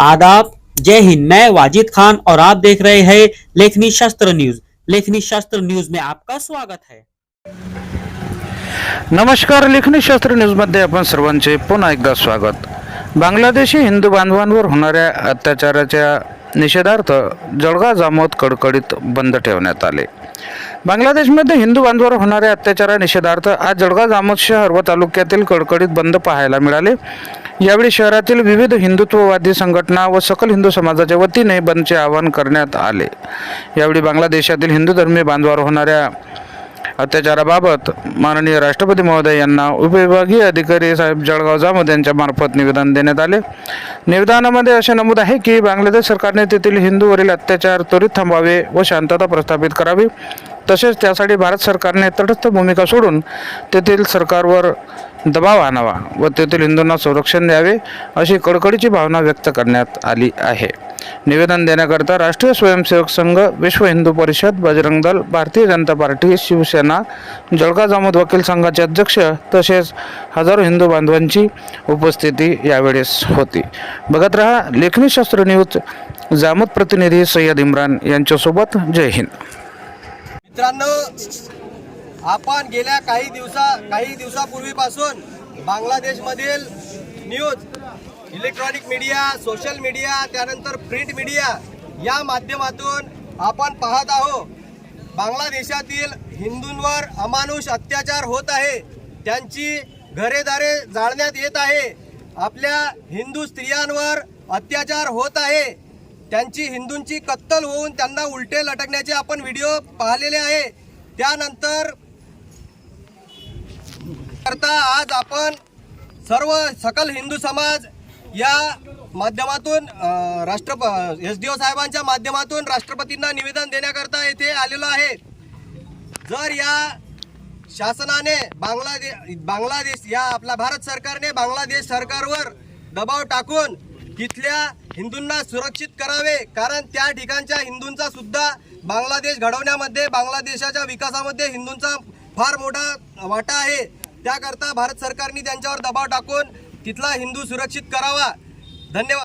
आदाब। जय हिंद। मैं वाजिद खान और आप देख रहे हैं लेखनी शास्त्र न्यूज। लेखनी शास्त्र न्यूज में आपका स्वागत है। नमस्कार लेखनी शास्त्र न्यूजमध्ये आपण सर्वांचे पुन्हा एकदा स्वागत. बांगलादेशी हिंदू बांधवांवर होणाऱ्या अत्याचाराच्या निषेधार्थ जळगाव जामोद कडकडीत बंद ठेवण्यात आले. बांगलादेशमध्ये हिंदू बांधवांवर होणाऱ्या अत्याचारा निषेधार्थ आज जळगाव जामोद शहर व तालुक्यातील कडकडीत बंद पाहायला मिळाले. यावेळी शहरातील विविध हिंदुत्ववादी संघटना व सकल हिंदू समाजाच्या वतीने बंदचे आवाहन करण्यात आले. यावेळी बांगलादेशातील हिंदू धर्मीय बांधवावर होणाऱ्या अत्याचाराबाबत माननीय राष्ट्रपती महोदय यांना उपविभागीय अधिकारी साहेब जळगाव जामोद यांच्या मार्फत निवेदन देण्यात आले. निवेदनामध्ये असे नमूद आहे की बांगलादेश सरकारने तेथील हिंदूवरील अत्याचार त्वरित थांबावे व शांतता प्रस्थापित करावी. तसेच त्यासाठी भारत सरकारने तटस्थ भूमिका सोडून तेथील सरकारवर दबाव आणावा व तेथील हिंदूंना संरक्षण द्यावे अशी कडकडीची भावना व्यक्त करण्यात आली आहे. निवेदन देण्याकरता राष्ट्रीय स्वयंसेवक संघ विश्व हिंदू परिषद बजरंग दल भारतीय जनता पार्टी शिवसेना जळगाव जामोद वकील संघाचे अध्यक्ष तसेच हजारो हिंदू बांधवांची उपस्थिती यावेळेस होती. बघत रहा लेखनी शास्त्र न्यूज जामोद प्रतिनिधी सय्यद इम्रान यांच्यासोबत जय हिंद. मित्रांनो आपण गेल्या काही दिवसा काही दिवसापूर्वीपासून बांगलादेशमधील news electronic media social media त्यानंतर प्रिंट मीडिया या माध्यमातून आपण पाहत आहो बांगलादेशातील हिंदूंवर अमानुष अत्याचार होत आहे. त्यांची घरेदारे जाळण्यात येत आहे. आपल्या हिंदू स्त्रियांवर अत्याचार होत आहे. त्यांची हिंदूंची कत्तल होऊन त्यांना उलटे लटकण्याचे आपण व्हिडिओ पाहिलेले आहे. त्यानंतर करता आज आपण सर्व सकल हिंदू समाज या माध्यमातून राष्ट्र एस डी ओ साहेबांच्या माध्यमातून राष्ट्रपतींना निवेदन देण्याकरता येथे आलेलो आहे. जर या शासनाने बांगलादेश बांगलादेश या आपला भारत सरकारने बांगलादेश सरकारवर दबाव टाकून तिथल्या हिंदूंना सुरक्षित करावे कारण त्या ठिकाणच्या हिंदूंचा सुद्धा बांगलादेश घडवण्यामध्ये बांगलादेशाच्या विकासामध्ये हिंदूंचा फार मोठा वाटा आहे. त्याकरता भारत सरकारने त्यांच्यावर दबाव टाकून तिथला हिंदू सुरक्षित करावा. धन्यवाद.